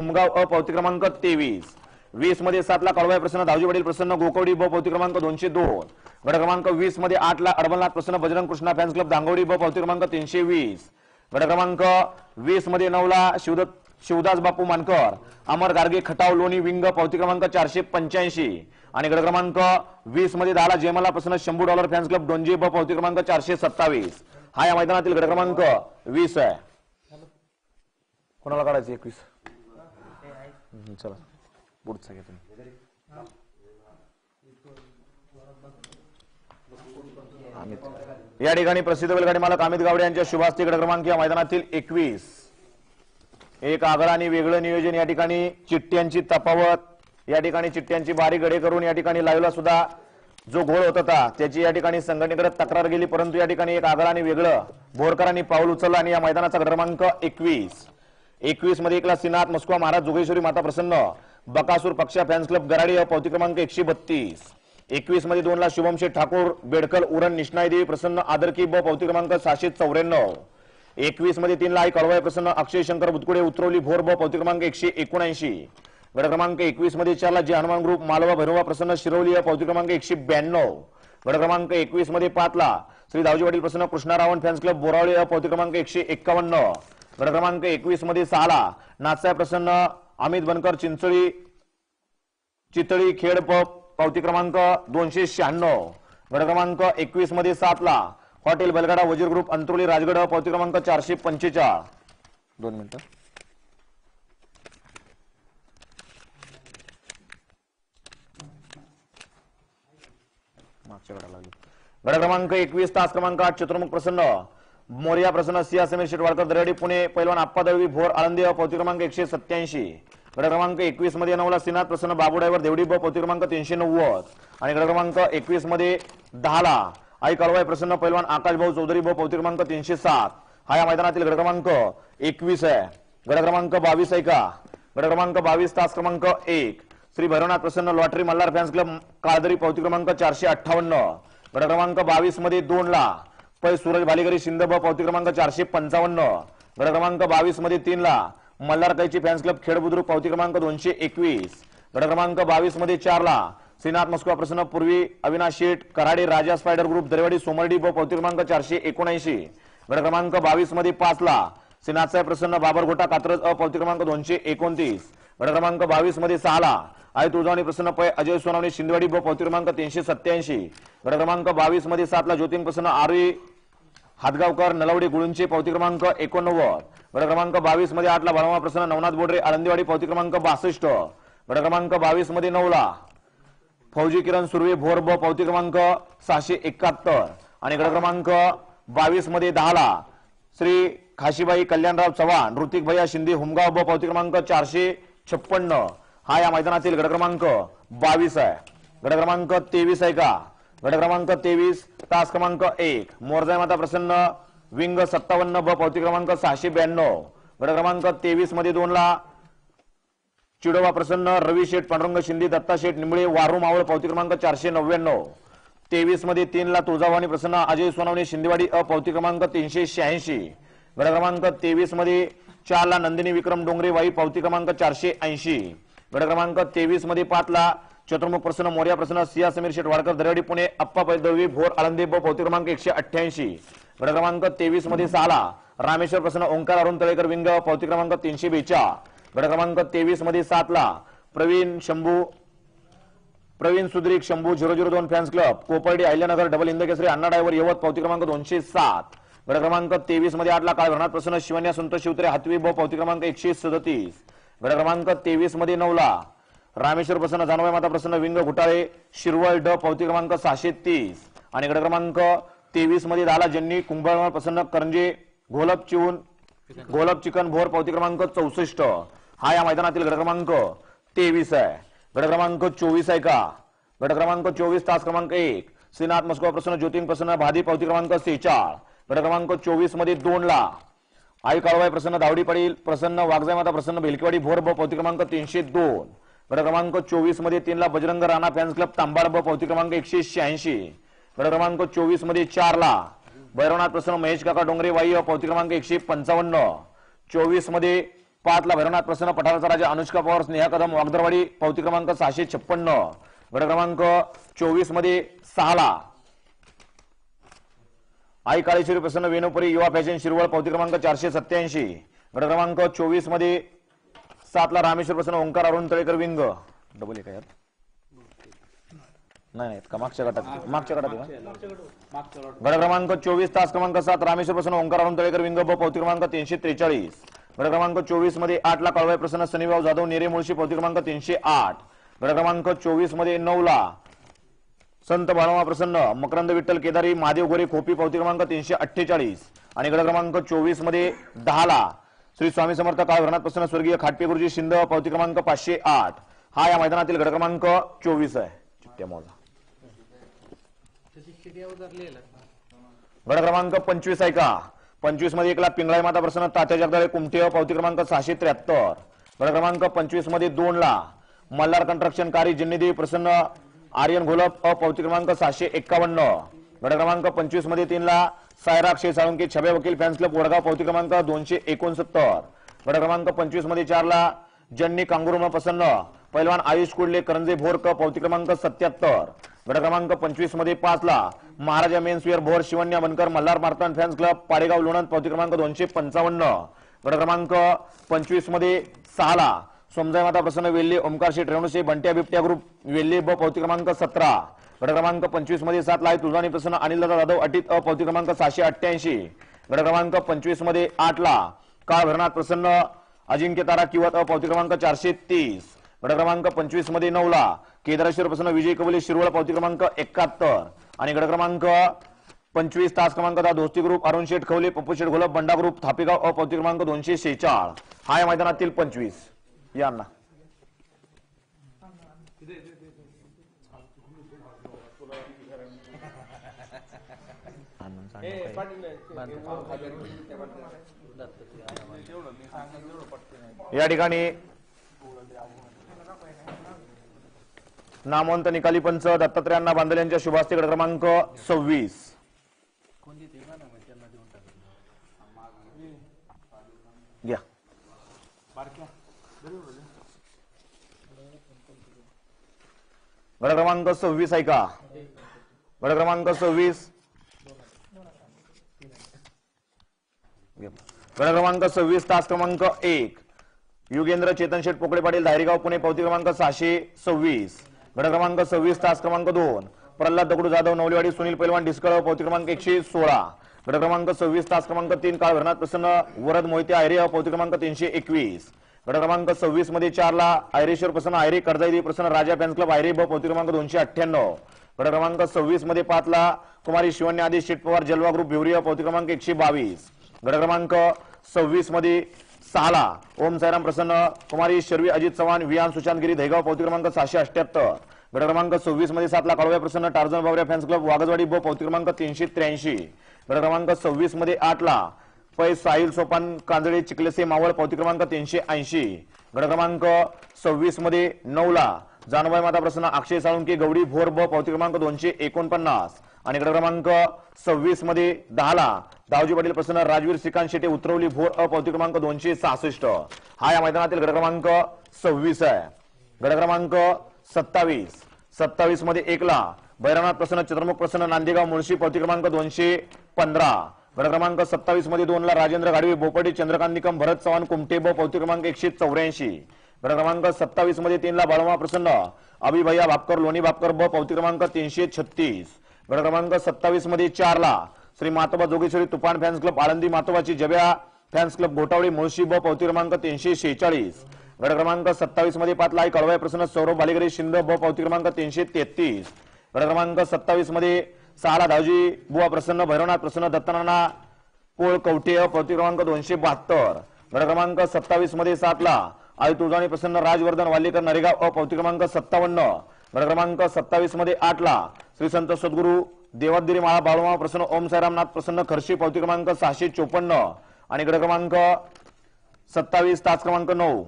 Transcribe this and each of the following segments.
उमगाव अ पावती क्रमांक तेवीस. वीसमध्ये सातला कळवाय प्रसन्न धावजी वडील प्रसन्न गोकवडी ब पावती क्रमांक दोनशे दोन. गट क्रमांक वीसमध्ये आठ ला अडबलनाथ प्रसन्न बजरंग कृष्णा फॅन्स क्लब दांगवडी ब पावती क्रमांक तीनशे वीस. गट क्रमांक वीसमध्ये नऊला शिवदत्त शिवदास बापू मानकर अमर गार्गे खटाव लोणी विंग पावती क्रमांक चारशे पंच्याऐंशी. आणि गट क्रमांक वीसमध्ये दहाला जेमला प्रसन्न शंभू डॉलर फॅन्स क्लब दोनजी ब पावती क्रमांक चारशे सत्तावीस. हा या मैदानातील गट क्रमांक वीस आहे. कोणाला काढायचं एकवीस? चला. पुढचा घ्या तुम्ही. या ठिकाणी प्रसिद्ध बैलगाडी मालक अमित गावडे यांच्या शुभास्ती क्रमांक या मैदानातील एकवीस. एक आगळा आणि वेगळं नियोजन या ठिकाणी चिठ्ठ्यांची तफावत या ठिकाणी चिठ्ठ्यांची बारी गडे करून या ठिकाणी लाईव्हला सुद्धा जो घोळ होत होता त्याची या ठिकाणी संघटनेकडे तक्रार गेली परंतु या ठिकाणी एक आगळा आणि वेगळं बोरकरांनी पाऊल उचललं आणि या मैदानाचा क्रमांक एकवीस. एकवीसमध्ये एकला सिनाथ मस्कुआ महाराज जोगेश्वरी माता प्रसन्न. बकासूर पक्षा फॅन्स क्लब गराडी अ पावती क्रमांक एकशे बत्तीस. एकवीसमध्ये दोनला शुभम शेठ ठाकूर बेडकल उरण निष्णाई देवी प्रसन्न आदरकी ब पावती क्रमांक सहाशे चौऱ्याण्णव. एकवीसमध्ये तीनला आई कळवाय प्रसन्न अक्षय शंकर बुतकुडे उतरवली भोर ब पावती क्रमांक एकशे एकोणऐंशी. गड क्रमांक एकवीसमध्ये चारला जे हनुमान ग्रुप मालवा भैरवा प्रसन्न शिरवली या पावती क्रमांक एकशे ब्याण्णव. गड क्रमांक एकवीसमध्ये पाचला श्री दावजी वडील प्रसन्न कृष्णा रावण फॅन्स क्लब बोरावळे या पावती क्रमांक एकशे एक्कावन्न. गट क्रमांक एकवीसमध्ये सहाला नाथसाहेब प्रसन्न अमित बनकर चिंचळी चितळी खेड प पावती क्रमांक दोनशे शहाण्णव. गट क्रमांक एकवीसमध्ये सातला हॉटेल बलगाडा वजीर ग्रुप अंतरुली राजगड पावती क्रमांक चारशे पंचेचाळ. दोन मिनिटं. मागच्या गडा लागली. क्रमांक एकवीस तास क्रमांक आठ चतुर्मुख प्रसन्न. मोर्या प्रसन्न सिया समीर शेटवाडकर दरेडी पुणे पैलवान आप्पा दळवी भोर आळंदी अ पावती क्रमांक एकशे सत्याऐंशी गड क्रमांक एकवीसमध्ये नऊला सिनाथ प्रसन्न बाबुडायवर देवडी ब पावती क्रमांक तीनशे नव्वद. आणि गड क्रमांक एकवीसमध्ये दहाला आई कळवाय प्रसन्न पैलवान आकाश भाऊ चौधरी ब पावती क्रमांक तीनशे सात. हा या मैदानातील गड क्रमांक एकवीस आहे. गड क्रमांक बावीस आहे का? गड क्रमांक बावीस तास क्रमांक एक. श्री भैरवनाथ प्रसन्न lottery Malhar fans club Kaldari पावती क्रमांक चारशे अठ्ठावन्न. गड क्रमांक बावीसमध्ये दोन ला पै सूरज भालेकरी शिंदे ब पावती क्रमांक चारशे पंचावन्न. गट क्रमांक बावीसमध्ये तीन ला मल्हार कैची फॅन्स क्लब खेड बुद्रुक पावती क्रमांक दोनशे एकवीस. गट क्रमांक बावीसमध्ये चार ला श्रीनाथ मस्कुआ प्रसन्न पूर्वी अविनाश शेठ कराडे राजा स्पायडर ग्रुप दरेवाडी सोमर्डी ब पावती क्रमांक चारशे एकोणऐंशी. गट क्रमांक बावीसमध्ये पाच ला श्रीनाथसाहेब प्रसन्न बाबरगोटा कात्रज अ पावती क्रमांक दोनशे एकोणतीस. गट क्रमांक बावीसमध्ये सहाला. आई तुळजावणी प्रसन्न पै अजय सोनावणे शिंदवाडी ब पावती क्रमांक तीनशे सत्याऐंशी गट क्रमांक बावीसमध्ये सातला ज्योतिन प्रसन्न आरवी हातगावकर नलवडी गुळूंचे पावती क्रमांक एकोणनव्वद. गट क्रमांक बावीसमध्ये आठला बाळमा प्रसन्न नवनाथ बोडरे आळंदीवाडी पावती क्रमांक बासष्ट. गट क्रमांक बावीसमध्ये नऊला फौजी किरण सुर्वे भोर ब पावती क्रमांक सहाशे एकाहत्तर. आणि गट क्रमांक बावीसमध्ये दहाला श्री खाशीबाई कल्याणराव चव्हाण ऋतिक भैया शिंदे हुमगाव ब पावती क्रमांक चारशे छप्पन्न. हा या मैदानातील गट क्रमांक बावीस आहे. गट क्रमांक तेवीस आहे का? गट क्रमांक तेवीस तास क्रमांक एक. मोरजाय माता प्रसन्न विंग सत्तावन्न ब पावती क्रमांक सहाशे ब्याण्णव. गट क्रमांक तेवीसमध्ये दोनला चिडोबा प्रसन्न रवी शेठ पांडुरंग शिंदे दत्ता शेठ निंबळे वारू मावळ पावती क्रमांक चारशे नव्याण्णव. तेवीसमध्ये तीन ला तुळजाभवानी प्रसन्न अजय सोनावणे शिंदेवाडी अ पावती क्रमांक तीनशे शहाऐंशी. गट क्रमांक तेवीसमध्ये चारला नंदिनी विक्रम डोंगरे वाई पावती क्रमांक चारशे ऐंशी. गड क्रमांक तेवीसमध्ये पाचला चतुर्मुख प्रसन्न मोर्या प्रसन्न सिया समीर शेठ वाडकर दरेवाडी पुणे अप्पा पैदवी भोर आळंदी ब पावती क्रमांक एकशे अठ्ठ्याऐंशी. गड क्रमांक तेवीसमध्ये सहाला रामेश्वर प्रसन्न ओंकार अरुण तळेकर विंग पावती क्रमांक तीनशे बेचा. गड क्रमांक तेवीसमध्ये सातला प्रवीण शंभू प्रवीण सुद्रिक शंभू झिरो झिरो दोन fans club Kopardi Ahilyanagar double इंद केसरी अण्णा डायव्हर यवत पावती क्रमांक दोनशे सात. गट क्रमांक तेवीसमध्ये आठला काळ भरनाथ प्रसन्न शिवन्या संतोष शिवत्रे हातवी ब पावती क्रमांक एकशे सदतीस. गट क्रमांक तेवीसमध्ये नऊला रामेश्वर प्रसन्न जानवाई माता प्रसन्न विंग घुटाळे शिरवळ ड पावती क्रमांक सहाशे तीस. आणि गट क्रमांक तेवीसमध्ये दहाला ज्यांनी कुंभळ प्रसन्न करंजे घोलप चिवून घोलप चिकन भोर पावती क्रमांक चौसष्ट. हा या मैदानातील गट क्रमांक तेवीस आहे. गट क्रमांक चोवीस आहे का? गट क्रमांक चोवीस तास क्रमांक एक. श्रीनाथ मस्को प्रसन्न ज्योतिन प्रसन्न भादी पावती क्रमांक सेचाळ. गट क्रमांक चोवीसमध्ये दोन ला आई काळवाई प्रसन्न धावडी पाटील प्रसन्न वाघजाई माता प्रसन्न भेलकेवाडी भोर ब पावती क्रमांक तीनशे दोन. गट क्रमांक चोवीसमध्ये तीनला बजरंग राणा फॅन्स क्लब तांबाड ब पावती क्रमांक एकशे शहाऐंशी. गट क्रमांक चोवीसमध्ये चार ला भैरवनाथ प्रसन्न महेश काका डोंगरे वाई पावती क्रमांक एकशे पंचावन्न. चोवीसमध्ये पाचला भैरवनाथ प्रसन्न पठाराचा राजा अनुष्का पवार स्नेहा कदम वागदरवाडी पावती क्रमांक सहाशे छप्पन्न. गट क्रमांक चोवीसमध्ये सहाला आई काळेश्वरी प्रसन्न वेणुपुरी युवा फॅशन शिरवळ पावती क्रमांक चारशे सत्याऐंशी गट क्रमांक चोवीसमध्ये सातला रामेश्वर प्रसन्न ओंकार अरुण तळेकर विंग. डबल एक यात. नाही नाही का मागच्या गटात मागच्या गटात गट क्रमांक चोवीस तास क्रमांक सात रामेश्वर प्रसन्न ओंकार अरुण तळेकर विंग ब पावती क्रमांक तीनशे त्रेचाळीस. गट क्रमांक चोवीसमध्ये आठ ला कळवाय प्रसन्न सनीभाऊ जाधव नेरे मुळशी पावती क्रमांक तीनशे आठ. गट क्रमांक चोवीसमध्ये नऊ ला संत बाळमा प्रसन्न मकरंद विठ्ठल केदारी महादेव गोरे खोपी पावती क्रमांक तीनशे अठ्ठेचाळीस आणि गड क्रमांक चोवीसमध्ये दहा ला श्री स्वामी समर्थ काळ प्रसन्न स्वर्गीय खाटपे गुरुजी शिंद पावती क्रमांक पाचशे आठ. हा या मैदानातील गड क्रमांक चोवीस आहे. चिठ्ठ्या मोजा. क्रमांक पंचवीस आहे का? पंचवीसमध्ये एकला पिंगळाई माता प्रसन्न तात्या जगदाळे कुमटे पावती क्रमांक सहाशे त्र्याहत्तर. गट क्रमांक पंचवीसमध्ये दोन ला मल्हार कंस्ट्रक्शन कारी जिन्नीदेवी प्रसन्न आर्यन घोलप अ पावती क्रमांक सहाशे एक्कावन्न. गट क्रमांक पंचवीसमध्ये तीनला सायराक्षे साळुंके छबे वकील फॅन्स क्लब वडगाव पावती क्रमांक दोनशे एकोणसत्तर. गट क्रमांक पंचवीसमध्ये चारला जन्नी कांगुरुम प्रसन्न. पैलवान आयुष कुडले करंजे भोरक पावती क्रमांक सत्याहत्तर गट क्रमांक पंचवीसमध्ये पाच ला महाराजा मेन्सवेअर भोर शिवन्या बनकर मल्हार मार्तन फॅन्स क्लब पाडेगाव लोणंद पावती क्रमांक दोनशे पंचावन्न. गट क्रमांक पंचवीसमध्ये सहा ला सोमजाई माता प्रसन्न वेल्ले ओमकार शेठ बंट्या बिबट्या ग्रुप वेल्ले ब पावती क्रमांक सतरा. गट क्रमांक पंचवीसमध्ये सात ला तुळजानी प्रसन्न अनिलदादा जाधव अटीत अ पावती क्रमांक सहाशे अठ्ठ्याऐंशी. गट क्रमांक पंचवीसमध्ये आठ ला काळ भरनाथ प्रसन्न अजिंक्य तारा किंवा अ पावती क्रमांक चारशे तीस. गट क्रमांक पंचवीसमध्ये नऊ ला केदारेश्वर प्रसन्न विजय कबले शिरवळ पावती क्रमांक एकाहत्तर. आणि गट क्रमांक पंचवीस तास क्रमांक दहा दोस्ती ग्रुप अरुण शेठ खवले पप्पू शेठ घोलप बंडा ग्रुप थापेगाव अ पावती क्रमांक दोनशे शेचाळ हा या मैदानातील पंचवीस. अण्णा या ठिकाणी नामवंत निकाली पंच दत्तात्रयांना बांधल यांच्या शुभास्ती गट क्रमांक सव्वीस. घ्या. गट क्रमांक सव्वीस आहे का क्रमांक सव्वीस. गट क्रमांक सव्वीस तास क्रमांक एक. युगेंद्र चेतन शेठ पाटील धायरीगाव पुणे पावती क्रमांक सहाशे सव्वीस. गड क्रमांक सव्वीस तास क्रमांक दोन. प्रल्हाद दगडू जाधव नवलेवाडी सुनील पैलवान डिस्कळ पावती क्रमांक एकशे सोळा. गड क्रमांक सव्वीस तास क्रमांक तीन काळ भरणात प्रसन्न वरद मोहिते आयरे पावती क्रमांक तीनशे एकवीस. गट क्रमांक सव्वीसमध्ये चारला आयरेश्वर प्रसन्न आयरे कर्जाई प्रसन्न राजा फॅन्स क्लब आयरे ब पावती क्रमांक दोनशे अठ्ठ्याण्णव. गट क्रमांक सव्वीसमध्ये पाचला कुमारी शिवन्य आदेश शेट पवार जलवा ग्रुप भिवरिया पोती क्रमांक एकशे बावीस. गट क्रमांक सव्वीसमध्ये सहाला ओम सायराम प्रसन्न कुमारी शर्वी अजित चव्हाण विहान सुशांतगिरी धैगाव पावती क्रमांक सहाशे अठ्याहत्तर. गट क्रमांक सव्वीसमध्ये सातला काळव्या प्रसन्न टार्झन बावऱ्या फॅन्स क्लब वागजवाडी ब पावती क्रमांक तीनशे त्र्याऐंशी. गट क्रमांक सव्वीसमध्ये आठला पै साहिल सोपान कांजळे चिखलेसे मावळ पावती क्रमांक तीनशे ऐंशी. गट क्रमांक सव्वीसमध्ये नऊला जानबाई माता प्रसन्न अक्षय साळुंके गौडी भोर ब पावती क्रमांक दोनशे एकोणपन्नास. आणि गट क्रमांक सव्वीसमध्ये दहाला दावजी पाटील प्रसन्न राजवीर श्रीकांत शेटे उतरवली भोर अ पावती क्रमांक दोनशे सहासष्ट. हा या मैदानातील गट क्रमांक सव्वीस आहे. गट क्रमांक सत्तावीस. सत्तावीसमध्ये एकला भैरवनाथ प्रसन्न चित्रमुख प्रसन्न नांदेगाव मुळशी पावती क्रमांक दोनशे पंधरा. गट क्रमांक सत्तावीसमध्ये दोन ला राजेंद्र गाडवे बोपटी चंद्रकांत निकम भरत चव्हाण कुमटे ब पावती क्रमांक एकशे चौऱ्याऐंशी. गट क्रमांक सत्तावीसमध्ये तीनला बाळमा प्रसन्न अभिभया भापकर लोणी भापकर ब पावती क्रमांक तीनशे छत्तीस. गट क्रमांक सत्तावीसमध्ये चारला श्री मातोबा जोगेश्वरी तुफान फॅन्स क्लब आळंदी मातोबाची जब्या फॅन्स क्लब घोटावळी मुळशी ब पावती क्रमांक तीनशे शेहेचाळीस. गट क्रमांक सत्तावीसमध्ये पाचला लाई कळवाय प्रसन्न सौरभ बालेगरे शिंद ब पावती क्रमांक तीनशे तेहतीस. गट क्रमांक सत्तावीसमध्ये सहाला धावजी बुवा प्रसन्न भैरवनाथ प्रसन्न दत्तनाना पोळ कवटेय अ क्रमांक दोनशे बहात्तर. गट क्रमांक सत्तावीसमध्ये सातला आई तुळजाणी प्रसन्न राजवर्धन वालेकर नरेगाव अ पावती क्रमांक सत्तावन्न. गट क्रमांक सत्तावीसमध्ये आठला श्री संत सद्गुरू देवादिरी माळा बाळूमा प्रसन्न ओम साईरामनाथ प्रसन्न खर्शी पावती क्रमांक सहाशे चोपन्न. आणि गट क्रमांक सत्तावीस तास क्रमांक नऊ.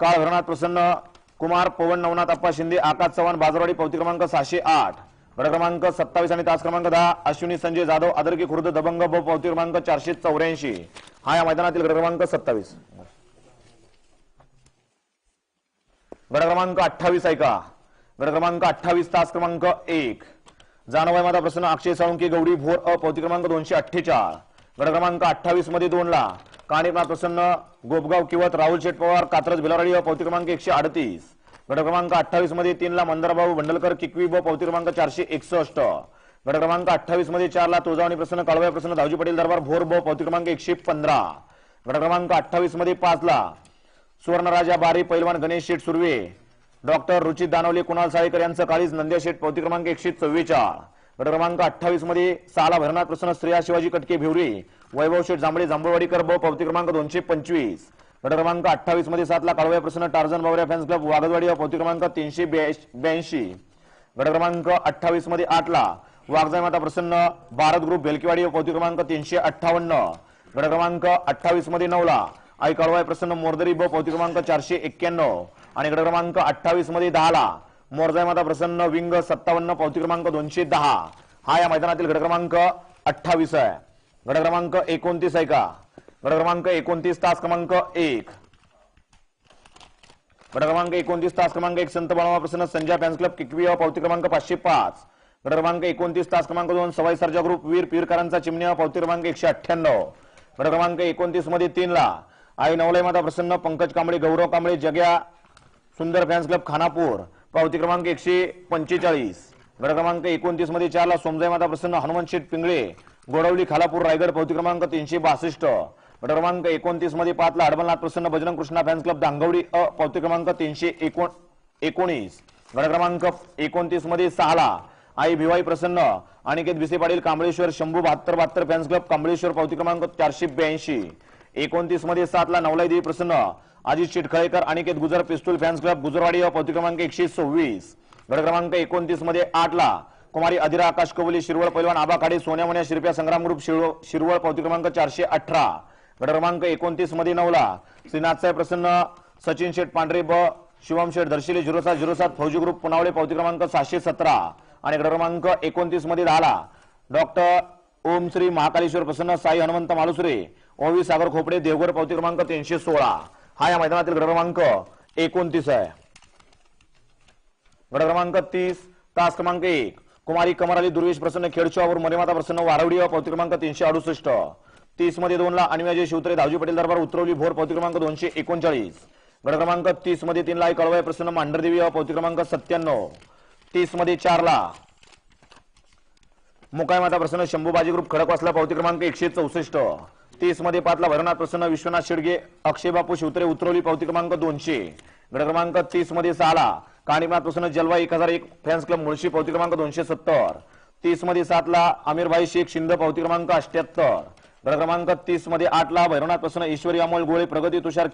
काळ भरनाथ प्रसन्न कुमार पवन नवनाथ अप्पा शिंदे आकाश चव्हाण बाजारवाडी पावती क्रमांक सहाशे आठ. गट क्रमांक सत्तावीस आणि तास क्रमांक दहा अश्विनी संजय जाधव आदरकी खुर्द दबंग ब पावती क्रमांक चारशे चौऱ्याऐंशी. हा या मैदानातील गट क्रमांक सत्तावीस. गट क्रमांक अठ्ठावीस ऐका का? गट क्रमांक अठ्ठावीस तास क्रमांक एक. जानवाई माता प्रसन्न अक्षय साळुंकी गौरी भोर अ पावती क्रमांक दोनशे अठ्ठेचाळ. गट क्रमांक अठ्ठावीसमध्ये दोन ला प्रसन्न गोपगाव किवत राहुल शेठ पवार कात्रज भिलाराडी अ पावती क्रमांक एकशे अडतीस. गट क्रमांक अठ्ठावीसमध्ये तीनला मंदारबाबू भंडलकर किकवी ब पावती क्रमांक चारशे एकसष्ट. गट क्रमांक अठ्ठावीसमध्ये चारला तोजावणी तुळजावणी प्रसन्न काळवाई प्रसन्न धावजी पटेल दरबार भोर ब पावती क्रमांक एकशे पंधरा. गट क्रमांक अठ्ठावीसमध्ये पाचला सुवर्णराजा बारी पैलवान गणेश शेठ सुर्वे. डॉक्टर रुचित दानवले कुणाल साळेकर यांचं काळीज नंद्या शेठ पावती क्रमांक एकशे चव्वेचाळ. गट क्रमांक अठ्ठावीसमध्ये साला भरनाथ प्रसन्न स्त्रिया शिवाजी कटके भिवरे वैभव शेठ जांभळे जांभळवाडीकर ब पावती क्रमांक दोनशे पंचवीस. गट क्रमांक अठ्ठावीसमध्ये सातला काळव्या प्रसन्न टार्झन बावऱ्या फॅन्स क्लब वागदवाडी व पावती क्रमांक तीनशे ब्याऐंशी गट क्रमांक अठ्ठावीसमध्ये आठला वाघजाई माता प्रसन्न भारत ग्रुप बेलकीवाडी व पावती क्रमांक तीनशे अठ्ठावन्न. गट क्रमांक अठ्ठावीसमध्ये नऊला आई कळवाय प्रसन्न मोरदरी ब पावती क्रमांक चारशे एक्क्याण्णव. आणि गट क्रमांक अठ्ठावीसमध्ये दहा ला मोरजाई माता प्रसन्न विंग सत्तावन्न पावती क्रमांक दोनशे दहा. हा या मैदानातील गट क्रमांक अठ्ठावीस आहे. गट क्रमांक एकोणतीस आहे का? गट क्रमांक एकोणतीस तास क्रमांक एक. गट क्रमांक एकोणतीस तास क्रमांक एक संत बाळामा प्रसन्न संजय फॅन्स क्लब किकवी पावती क्रमांक पाचशे पाच. गट क्रमांक एकोणतीस तास क्रमांक दोन सवाई सर्जा ग्रुप वीर पीरकरांचा चिमण्या पावती क्रमांक एकशे अठ्ठ्याण्णव. गट क्रमांक एकोणतीसमध्ये तीनला आई नवलाई माता प्रसन्न पंकज कांबळे गौरव कांबळे जग्या सुंदर फॅन्स क्लब खानापूर पावती क्रमांक एकशे पंचेचाळीस. गट क्रमांक एकोणतीसमध्ये चार ला सोमजाई माता प्रसन्न हनुमान शेठ पिंगळे गोडवली खालापूर रायगड पावती क्रमांक तीनशे बासष्ट. गट क्रमांक एकोणतीसमध्ये पाच अडबलनाथ प्रसन्न बजरंग कृष्णा फॅन्स क्लब दांगवडी अ पावती क्रमांक तीनशे एकोण एकोणीस. गट क्रमांक एकोणतीसमध्ये सहा ला आई भिवाई प्रसन्न अनिकेत भिसे पाटील कांबळेश्वर शंभू बहात्तर बहात्तर फॅन्स क्लब कांबळेश्वर पावती क्रमांक चारशे ब्याऐंशी. एकोणतीसमध्ये सातला नवलाई देवी प्रसन्न अजित चिटखळेकर अनिकेत गुजर पिस्तूल फॅन्स क्लब गुजरवाडी अ पावती क्रमांक एकशे सव्वीस. गट क्रमांक एकोणतीसमध्ये आठला कुमारी अधिरा आकाश कवली शिरवळ पैलवान आबाखाडे खाडे सोन्यामण्या शिरप्या संग्राम ग्रुप शिरवळ शिरवळ पावती क्रमांक चारशे अठरा. गट क्रमांक एकोणतीसमध्ये नवला. श्रीनाथसाहेब प्रसन्न सचिन शेठ पांढरे ब शिवम शेठ दर्शिले झिरो सात झिरो सात फौजी ग्रुप पुनावळे पावती क्रमांक सहाशे सतरा. आणि गट क्रमांक एकोणतीसमध्ये दहाला डॉक्टर ओम श्री महाकालेश्वर प्रसन्न साई हनुमंत मालुसरे ओवी सागर खोपडे देवघर पावती क्रमांक तीनशे सोळा. हा या मैदानातील गट क्रमांक एकोणतीस आहे. गट क्रमांक तीस तास क्रमांक एक. कुमारी कमर अली दुर्वेश प्रसन्न खेडशिवावर मरेमाता प्रसन्न वारवडी पावती क्रमांक तीनशे अडुसष्ट. तीसमध्ये दोन ला अनिवाजी शिवतरे धावजी पटेल दरबार उतरवली भोर पावती क्रमांक दोनशे एकोणचाळीस. गट क्रमांक तीसमध्ये तीन ला कळवाय प्रसन्न मांढरदेवी व पावती क्रमांक सत्त्याण्णव. तीसमध्ये चार ला मुकाय माता प्रसन्न शंभूबाजी ग्रुप खडकवासला पावती क्रमांक एकशे चौसष्ट. तीसमध्ये पाचला भरनाथ प्रसन्न विश्वनाथ शिडगे अक्षय बापू शिवतरे उतरवली पावती क्रमांक दोनशे. गट क्रमांक तीसमध्ये सहाला काणीनाथ प्रसन्न जलवा एक हजार एक फॅन्स क्लब मुळशी पावती क्रमांक दोनशे सत्तर. तीसमध्ये सातला आमिरभाई शेख शिंद पावती क्रमांक अठ्याहत्तर. क्रमांक तीसमध्ये आठला भैरवनाथ प्रसन्न ईश्वरी अमोल गोळे प्रगती तुषार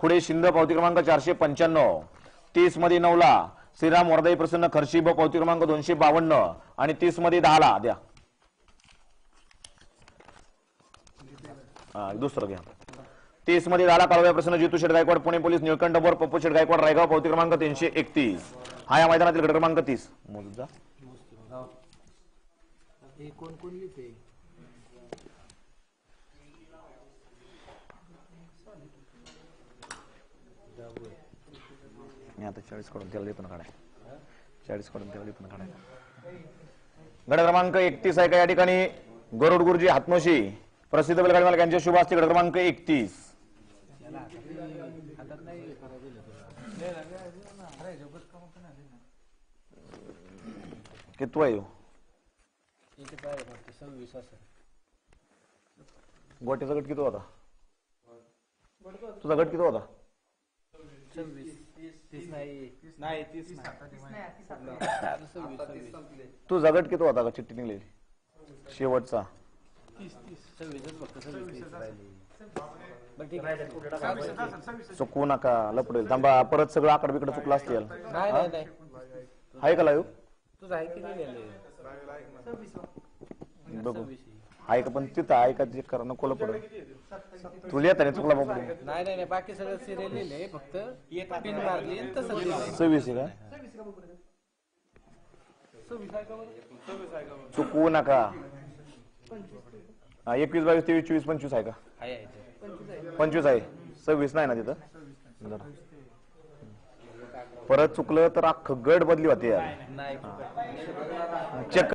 खुडे शिंद पावती क्रमांक चारशे पंच्याण्णव. तीसमध्ये नऊला श्रीराम वरदाई प्रसन्न खर्शी ब पावती क्रमांक दोनशे बावन्न. आणि तीसमध्ये दहाला द्या. दुसरं घ्या. तीसमध्ये दहाला काळव्या प्रसन्न जितू शेठ गायकवाड पुणे पोलीस निळकंठ बोर पप्पू शेठ गायकवाड रायगाव पावती क्रमांक तीनशे एकतीस. हा या मैदानातील गट क्रमांक तीस. मोजून जा. हे कोण कोण लिहिते मी आता चाळीसकडून तेवढी पण काढाय चाळीसकडून तेवढी पण काढाय गड क्रमांक एकतीस आहे का या ठिकाणी गरुड गुरुजी हातमोशी प्रसिद्ध बैलगाडी मालक यांच्या शुभ असते गड क्रमांक एकतीस कितवा येऊ गोट्याचा गट किती होता तुझा गट किती होता सव्वीस तीस नाही नाही तीस नाही. सव्वीस सव्वीस. तुझा गट किती होता का चिठ्ठी निघलेली शेवटचा. चुकवू नका लपडेल. थांबा परत सगळं आकड बिकड चुकलं असतील. नाही नाही नाही. आहे का लाईव्ह? बघू. आहे का पण तिथं आहे का चेक करा नको पडेल तुला येता नाही चुकला बाबा नाही नाही नाही बाकी सगळं सिरियल लिहिले फक्त पिन मारली आणि तसं लिहिलंय. सव्वीस आहे का? चुकवू नका. हा, एकवीस बावीस तेवीस चोवीस पंचवीस आहे का? आहे आहे. ते. पंचवीस आहे. सव्वीस नाही ना तिथं? जरा. परत चुकलं तर अख्खं गट बदली होते यार. नाही चेक